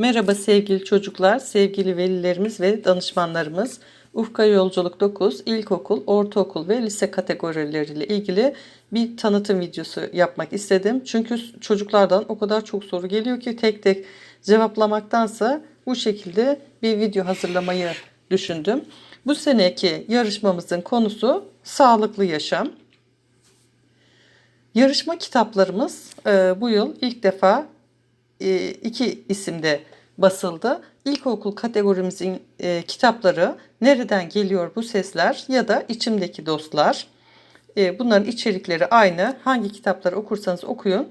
Merhaba sevgili çocuklar, sevgili velilerimiz ve danışmanlarımız. Ufka Yolculuk 9, ilkokul, ortaokul ve lise kategorileriyle ilgili bir tanıtım videosu yapmak istedim. Çünkü çocuklardan o kadar çok soru geliyor ki tek tek cevaplamaktansa bu şekilde bir video hazırlamayı düşündüm. Bu seneki yarışmamızın konusu sağlıklı yaşam. Yarışma kitaplarımız e, bu yıl ilk defa iki isimde basıldı. İlkokul kategorimizin e, kitapları Nereden Geliyor Bu Sesler ya da İçimdeki Dostlar. E, bunların içerikleri aynı. Hangi kitapları okursanız okuyun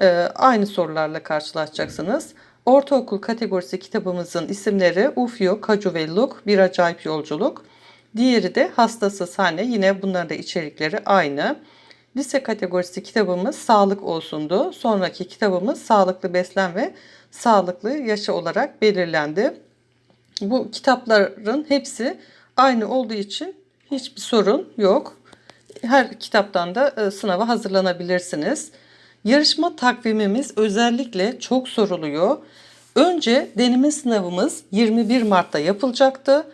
e, aynı sorularla karşılaşacaksınız. Ortaokul kategorisi kitabımızın isimleri Ufyo, Kaju ve Luk, Bir Acayip Yolculuk. Diğeri de Hastasız Hane. Yine bunların da içerikleri aynı. Lise kategorisi kitabımız Sağlık Olsundu. Sonraki kitabımız Sağlıklı Beslen ve Sağlıklı Yaşa olarak belirlendi. Bu kitapların hepsi aynı olduğu için hiçbir sorun yok. Her kitaptan da e, sınava hazırlanabilirsiniz. Yarışma takvimimiz özellikle çok soruluyor. Önce deneme sınavımız 21 Mart'ta yapılacaktı.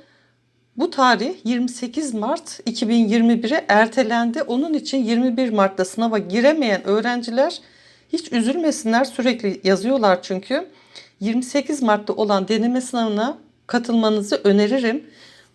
Bu tarih 28 Mart 2021'e ertelendi. Onun için 21 Mart'ta sınava giremeyen öğrenciler hiç üzülmesinler. Sürekli yazıyorlar çünkü. 28 Mart'ta olan deneme sınavına katılmanızı öneririm.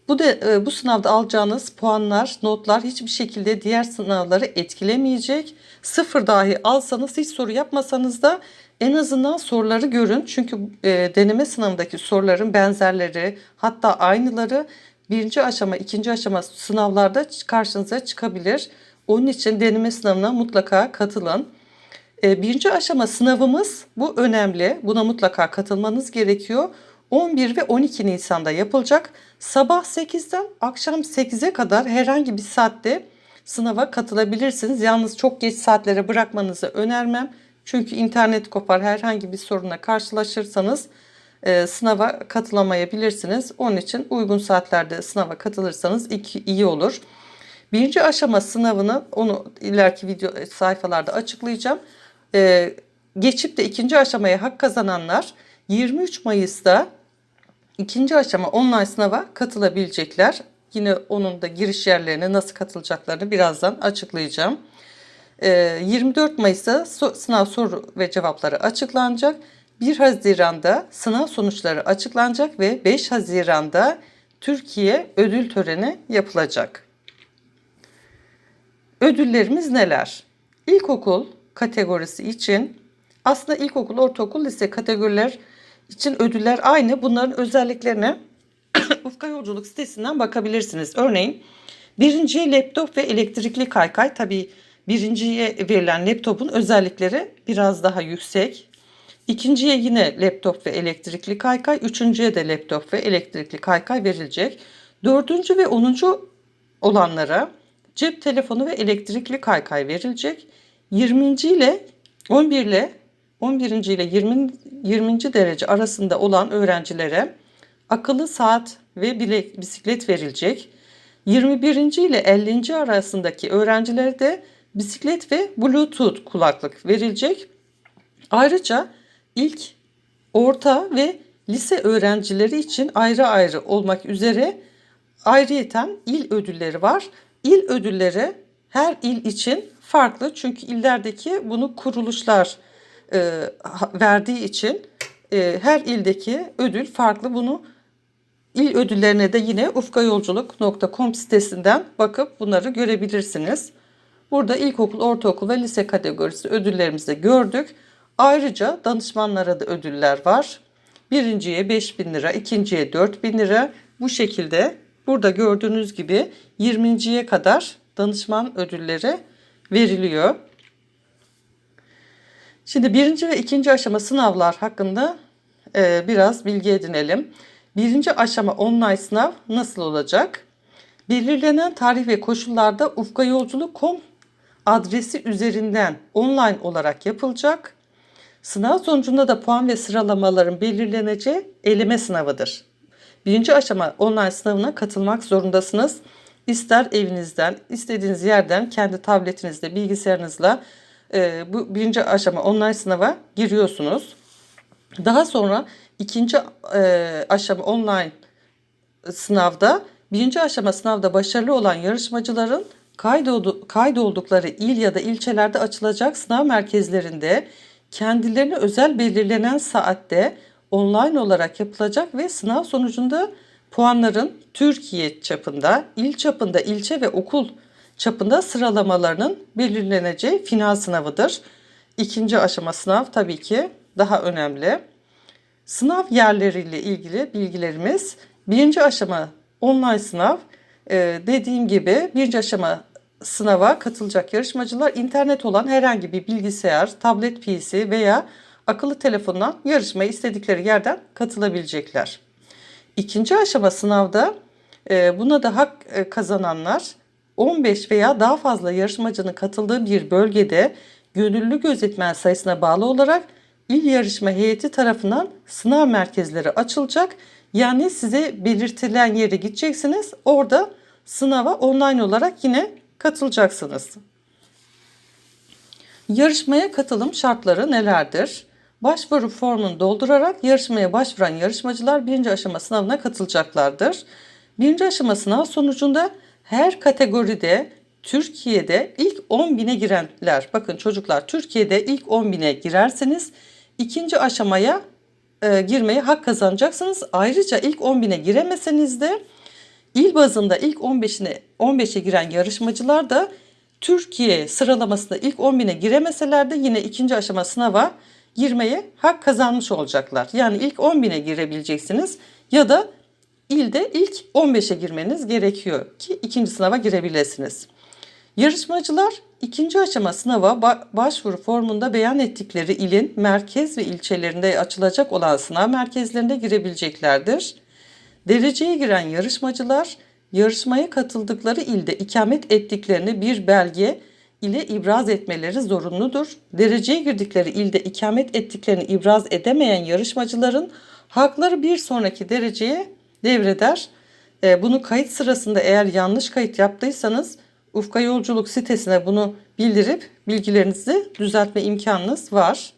Bu da e, bu sınavda alacağınız puanlar, notlar hiçbir şekilde diğer sınavları etkilemeyecek. Sıfır dahi alsanız hiç soru yapmasanız da en azından soruları görün. Çünkü e, deneme sınavındaki soruların benzerleri hatta aynıları birinci aşama, ikinci aşama sınavlarda karşınıza çıkabilir. Onun için deneme sınavına mutlaka katılın. E, birinci aşama sınavımız bu önemli. Buna mutlaka katılmanız gerekiyor. 11 ve 12 Nisan'da yapılacak. Sabah 8'den akşam 8'e kadar herhangi bir saatte sınava katılabilirsiniz. Yalnız çok geç saatlere bırakmanızı önermem. Çünkü internet kopar herhangi bir soruna karşılaşırsanız e, sınava katılamayabilirsiniz. Onun için uygun saatlerde sınava katılırsanız iki, iyi olur. Birinci aşama sınavını onu ileriki video e, sayfalarda açıklayacağım. E, geçip de ikinci aşamaya hak kazananlar 23 Mayıs'ta ikinci aşama online sınava katılabilecekler. Yine onun da giriş yerlerine nasıl katılacaklarını birazdan açıklayacağım. 24 ee, Mayıs'ta sınav soru ve cevapları açıklanacak. 1 Haziran'da sınav sonuçları açıklanacak ve 5 Haziran'da Türkiye ödül töreni yapılacak. Ödüllerimiz neler? İlkokul kategorisi için aslında ilkokul, ortaokul, lise kategoriler için ödüller aynı. Bunların özelliklerine Ufka Yolculuk sitesinden bakabilirsiniz. Örneğin birinciye laptop ve elektrikli kaykay. Tabii birinciye verilen laptopun özellikleri biraz daha yüksek. İkinciye yine laptop ve elektrikli kaykay. Üçüncüye de laptop ve elektrikli kaykay verilecek. Dördüncü ve onuncu olanlara cep telefonu ve elektrikli kaykay verilecek. 20. ile 11 ile 11. ile 20. 20. derece arasında olan öğrencilere akıllı saat ve bisiklet verilecek. 21. ile 50. arasındaki öğrencilere de bisiklet ve Bluetooth kulaklık verilecek. Ayrıca ilk, orta ve lise öğrencileri için ayrı ayrı olmak üzere ayrıyeten il ödülleri var. İl ödülleri her il için farklı çünkü illerdeki bunu kuruluşlar e, verdiği için e, her ildeki ödül farklı. Bunu il ödüllerine de yine ufkayolculuk.com sitesinden bakıp bunları görebilirsiniz. Burada ilkokul, ortaokul ve lise kategorisi ödüllerimizi gördük. Ayrıca danışmanlara da ödüller var. Birinciye 5 bin lira, ikinciye 4 bin lira. Bu şekilde burada gördüğünüz gibi 20.ye kadar danışman ödülleri veriliyor. Şimdi birinci ve ikinci aşama sınavlar hakkında e, biraz bilgi edinelim. Birinci aşama online sınav nasıl olacak? Belirlenen tarih ve koşullarda ufkayolculuk.com adresi üzerinden online olarak yapılacak. Sınav sonucunda da puan ve sıralamaların belirleneceği eleme sınavıdır. Birinci aşama online sınavına katılmak zorundasınız. İster evinizden, istediğiniz yerden kendi tabletinizde, bilgisayarınızla e, bu birinci aşama online sınava giriyorsunuz. Daha sonra ikinci e, aşama online sınavda birinci aşama sınavda başarılı olan yarışmacıların kaydoldu, kaydoldukları il ya da ilçelerde açılacak sınav merkezlerinde kendilerine özel belirlenen saatte online olarak yapılacak ve sınav sonucunda puanların Türkiye çapında, il çapında, ilçe ve okul çapında sıralamalarının belirleneceği final sınavıdır. İkinci aşama sınav tabii ki daha önemli. Sınav yerleriyle ilgili bilgilerimiz birinci aşama online sınav ee, dediğim gibi birinci aşama sınava katılacak yarışmacılar internet olan herhangi bir bilgisayar, tablet PC veya akıllı telefondan yarışmaya istedikleri yerden katılabilecekler. İkinci aşama sınavda e, buna da hak e, kazananlar 15 veya daha fazla yarışmacının katıldığı bir bölgede gönüllü gözetmen sayısına bağlı olarak il yarışma heyeti tarafından sınav merkezleri açılacak. Yani size belirtilen yere gideceksiniz. Orada sınava online olarak yine katılacaksınız. Yarışmaya katılım şartları nelerdir? Başvuru formunu doldurarak yarışmaya başvuran yarışmacılar birinci aşama sınavına katılacaklardır. Birinci aşama sınav sonucunda her kategoride Türkiye'de ilk 10 bine girenler, bakın çocuklar Türkiye'de ilk 10 bine girerseniz ikinci aşamaya e, girmeye hak kazanacaksınız. Ayrıca ilk 10 bine giremeseniz de il bazında ilk 15'ine 15'e giren yarışmacılar da Türkiye sıralamasında ilk 10 bine giremeseler de yine ikinci aşama sınava girmeye hak kazanmış olacaklar. Yani ilk 10 bine girebileceksiniz ya da ilde ilk 15'e girmeniz gerekiyor ki ikinci sınava girebilirsiniz. Yarışmacılar ikinci aşama sınava başvuru formunda beyan ettikleri ilin merkez ve ilçelerinde açılacak olan sınav merkezlerinde girebileceklerdir. Dereceye giren yarışmacılar yarışmaya katıldıkları ilde ikamet ettiklerini bir belge ile ibraz etmeleri zorunludur. Dereceye girdikleri ilde ikamet ettiklerini ibraz edemeyen yarışmacıların hakları bir sonraki dereceye devreder. E, bunu kayıt sırasında eğer yanlış kayıt yaptıysanız Ufka Yolculuk sitesine bunu bildirip bilgilerinizi düzeltme imkanınız var.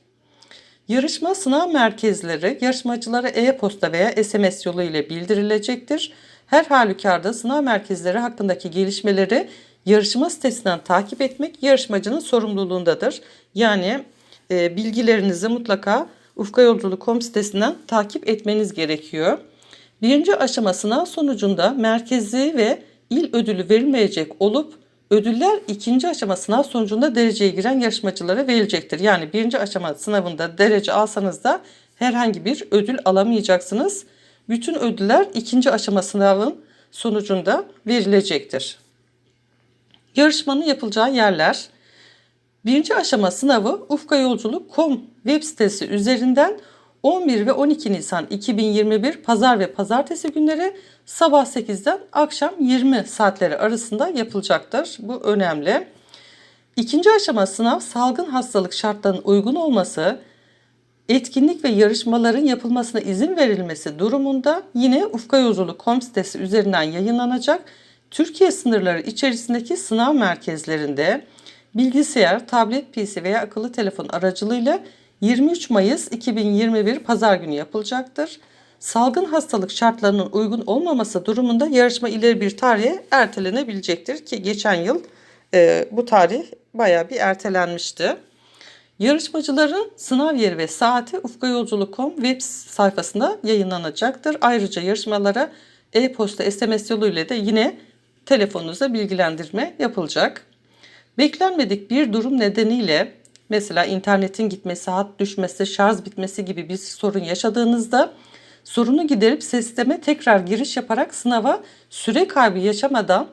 Yarışma sınav merkezleri yarışmacılara e-posta veya SMS yolu ile bildirilecektir. Her halükarda sınav merkezleri hakkındaki gelişmeleri yarışma sitesinden takip etmek yarışmacının sorumluluğundadır. Yani e, bilgilerinizi mutlaka ufkayolculuk.com sitesinden takip etmeniz gerekiyor. Birinci aşama sınav sonucunda merkezi ve il ödülü verilmeyecek olup ödüller ikinci aşama sınav sonucunda dereceye giren yarışmacılara verilecektir. Yani birinci aşama sınavında derece alsanız da herhangi bir ödül alamayacaksınız. Bütün ödüller ikinci aşama sınavın sonucunda verilecektir. Yarışmanın yapılacağı yerler Birinci aşama sınavı ufkayolculuk.com web sitesi üzerinden 11 ve 12 Nisan 2021 Pazar ve Pazartesi günleri sabah 8'den akşam 20 saatleri arasında yapılacaktır. Bu önemli. İkinci aşama sınav salgın hastalık şartlarının uygun olması, etkinlik ve yarışmaların yapılmasına izin verilmesi durumunda yine ufkayolculuk.com sitesi üzerinden yayınlanacak Türkiye sınırları içerisindeki sınav merkezlerinde bilgisayar, tablet PC veya akıllı telefon aracılığıyla 23 Mayıs 2021 Pazar günü yapılacaktır. Salgın hastalık şartlarının uygun olmaması durumunda yarışma ileri bir tarihe ertelenebilecektir ki geçen yıl e, bu tarih bayağı bir ertelenmişti. Yarışmacıların sınav yeri ve saati ufkayolculuk.com web sayfasında yayınlanacaktır. Ayrıca yarışmalara e-posta, SMS yoluyla da yine telefonunuza bilgilendirme yapılacak. Beklenmedik bir durum nedeniyle mesela internetin gitmesi, hat düşmesi, şarj bitmesi gibi bir sorun yaşadığınızda sorunu giderip sisteme tekrar giriş yaparak sınava süre kaybı yaşamadan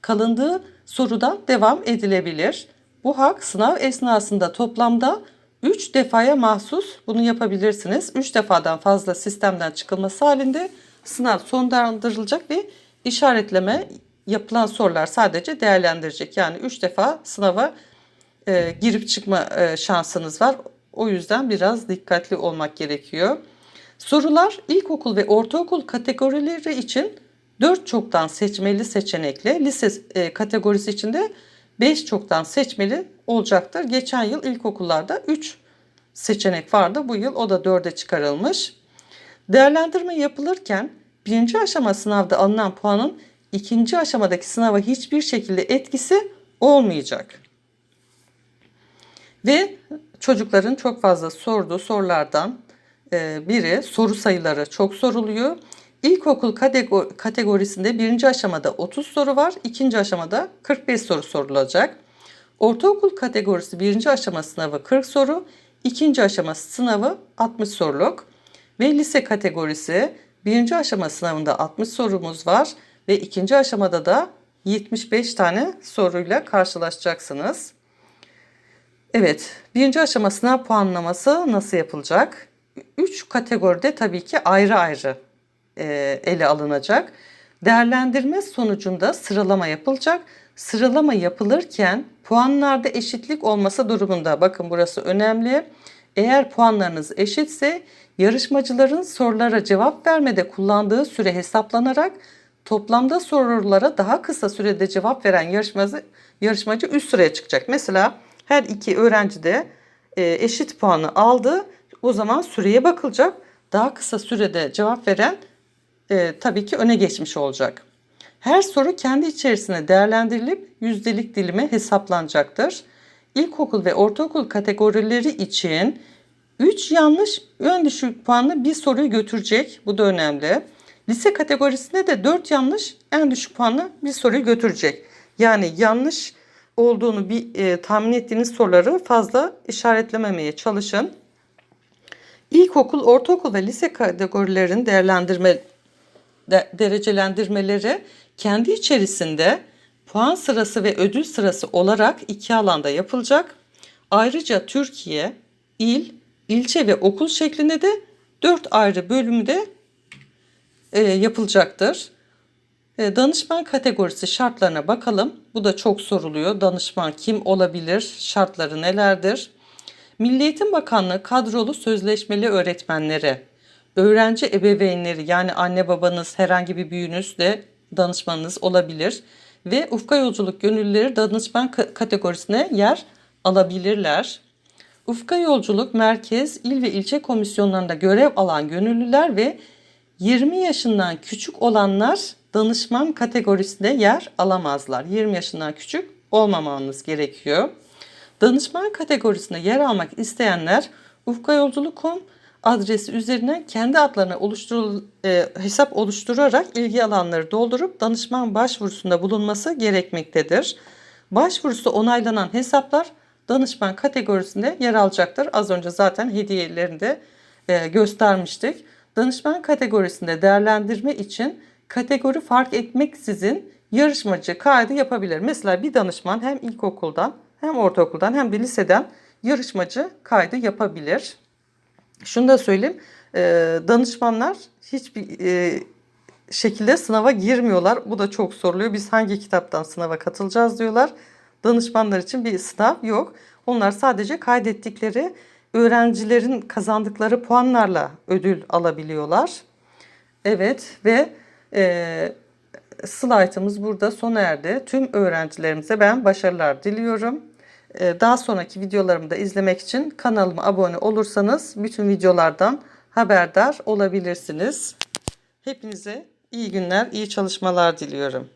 kalındığı sorudan devam edilebilir. Bu hak sınav esnasında toplamda 3 defaya mahsus bunu yapabilirsiniz. 3 defadan fazla sistemden çıkılması halinde sınav sonlandırılacak ve işaretleme yapılan sorular sadece değerlendirecek. Yani 3 defa sınava e, girip çıkma e, şansınız var. O yüzden biraz dikkatli olmak gerekiyor. Sorular ilkokul ve ortaokul kategorileri için 4 çoktan seçmeli seçenekle, lise e, kategorisi için de 5 çoktan seçmeli olacaktır. Geçen yıl ilkokullarda 3 seçenek vardı. Bu yıl o da 4'e çıkarılmış. Değerlendirme yapılırken birinci aşama sınavda alınan puanın ikinci aşamadaki sınava hiçbir şekilde etkisi olmayacak. Ve çocukların çok fazla sorduğu sorulardan e, biri soru sayıları çok soruluyor. İlkokul katego- kategorisinde birinci aşamada 30 soru var, ikinci aşamada 45 soru sorulacak. Ortaokul kategorisi birinci aşama sınavı 40 soru, ikinci aşama sınavı 60 soruluk. Ve lise kategorisi birinci aşama sınavında 60 sorumuz var ve ikinci aşamada da 75 tane soruyla karşılaşacaksınız. Evet, birinci aşama sınav puanlaması nasıl yapılacak? Üç kategoride tabii ki ayrı ayrı e, ele alınacak. Değerlendirme sonucunda sıralama yapılacak. Sıralama yapılırken puanlarda eşitlik olması durumunda, bakın burası önemli. Eğer puanlarınız eşitse yarışmacıların sorulara cevap vermede kullandığı süre hesaplanarak toplamda sorulara daha kısa sürede cevap veren yarışmacı, yarışmacı üst sıraya çıkacak. Mesela her iki öğrenci de e, eşit puanı aldı. O zaman süreye bakılacak. Daha kısa sürede cevap veren e, tabii ki öne geçmiş olacak. Her soru kendi içerisinde değerlendirilip yüzdelik dilime hesaplanacaktır. İlkokul ve ortaokul kategorileri için 3 yanlış ön düşük puanlı bir soruyu götürecek. Bu da önemli. Lise kategorisinde de 4 yanlış en düşük puanlı bir soruyu götürecek. Yani yanlış olduğunu bir e, tahmin ettiğiniz soruları fazla işaretlememeye çalışın. İlkokul, ortaokul ve lise kategorilerin değerlendirme de, derecelendirmeleri kendi içerisinde puan sırası ve ödül sırası olarak iki alanda yapılacak. Ayrıca Türkiye, il, ilçe ve okul şeklinde de dört ayrı bölümde e, yapılacaktır. E, danışman kategorisi şartlarına bakalım. Bu da çok soruluyor. Danışman kim olabilir? Şartları nelerdir? Milli Eğitim Bakanlığı kadrolu sözleşmeli öğretmenleri, öğrenci ebeveynleri yani anne babanız herhangi bir büyüğünüz de danışmanınız olabilir ve ufka yolculuk gönüllüleri danışman ka- kategorisine yer alabilirler. Ufka Yolculuk Merkez, il ve ilçe komisyonlarında görev alan gönüllüler ve 20 yaşından küçük olanlar danışman kategorisinde yer alamazlar. 20 yaşından küçük olmamanız gerekiyor. Danışman kategorisinde yer almak isteyenler Ufka Yolculuk.com adresi üzerinden kendi adlarına oluşturul, e, hesap oluşturarak ilgi alanları doldurup danışman başvurusunda bulunması gerekmektedir. Başvurusu onaylanan hesaplar danışman kategorisinde yer alacaktır. Az önce zaten hediyelerini de e, göstermiştik. Danışman kategorisinde değerlendirme için kategori fark etmeksizin yarışmacı kaydı yapabilir. Mesela bir danışman hem ilkokuldan hem ortaokuldan hem de liseden yarışmacı kaydı yapabilir. Şunu da söyleyeyim. e, danışmanlar hiçbir e, şekilde sınava girmiyorlar. Bu da çok soruluyor. Biz hangi kitaptan sınava katılacağız diyorlar. Danışmanlar için bir sınav yok. Onlar sadece kaydettikleri öğrencilerin kazandıkları puanlarla ödül alabiliyorlar. Evet ve e, slaytımız burada sona erdi. Tüm öğrencilerimize ben başarılar diliyorum. E, daha sonraki videolarımı da izlemek için kanalıma abone olursanız bütün videolardan haberdar olabilirsiniz. Hepinize iyi günler, iyi çalışmalar diliyorum.